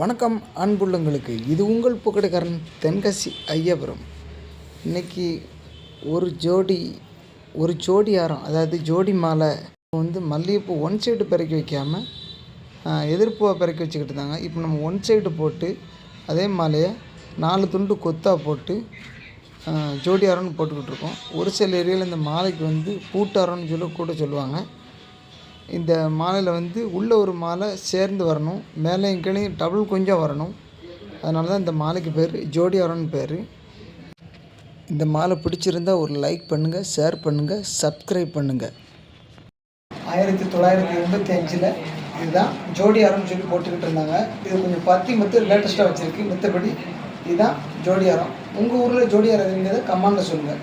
வணக்கம் அன்புள்ளங்களுக்கு. இது உங்கள் புகடைக்காரன் தென்காசி ஐயபுரம். இன்னைக்கு ஒரு ஜோடி ஒரு ஜோடி ஆரம் அதாவது ஜோடி மாலை வந்து மல்லிகைப்பூ ஒன் சைடு பிறக்கி வைக்காமல் எதிர்ப்பூவாக பிறக்கி வச்சுக்கிட்டு இருந்தாங்க. இப்போ நம்ம ஒன் சைடு போட்டு அதே மாலையை நாலு துண்டு கொத்தாக போட்டு ஜோடி ஆரம்னு போட்டுக்கிட்டு இருக்கோம். ஒரு சில ஏரியாவில் இந்த மாலைக்கு வந்து பூட்டாரம்னு சொல்லி கூட சொல்லுவாங்க. இந்த மாலையில் வந்து உள்ள ஒரு மாலை சேர்ந்து வரணும். மேலேயும் கீழே டபுள் கொஞ்சம் வரணும். அதனால தான் இந்த மாலைக்கு பேர் ஜோடியாரம்னு பேர். இந்த மாலை பிடிச்சிருந்தா ஒரு லைக் பண்ணுங்கள் ஷேர் பண்ணுங்கள் சப்ஸ்கிரைப் பண்ணுங்கள் ஆயிரத்தி தொள்ளாயிரத்தி எண்பத்தி அஞ்சில் இதுதான் ஜோடியாரம்னு சொல்லி போட்டுக்கிட்டு இருந்தாங்க. இது கொஞ்சம் பத்தி மத்து லேட்டஸ்ட்டாக வச்சுருக்கு. மற்றபடி இதுதான் ஜோடியாரம். உங்கள் ஊரில் ஜோடியாரம் எதுங்கிறத கமாண்டில் சொல்லுங்கள்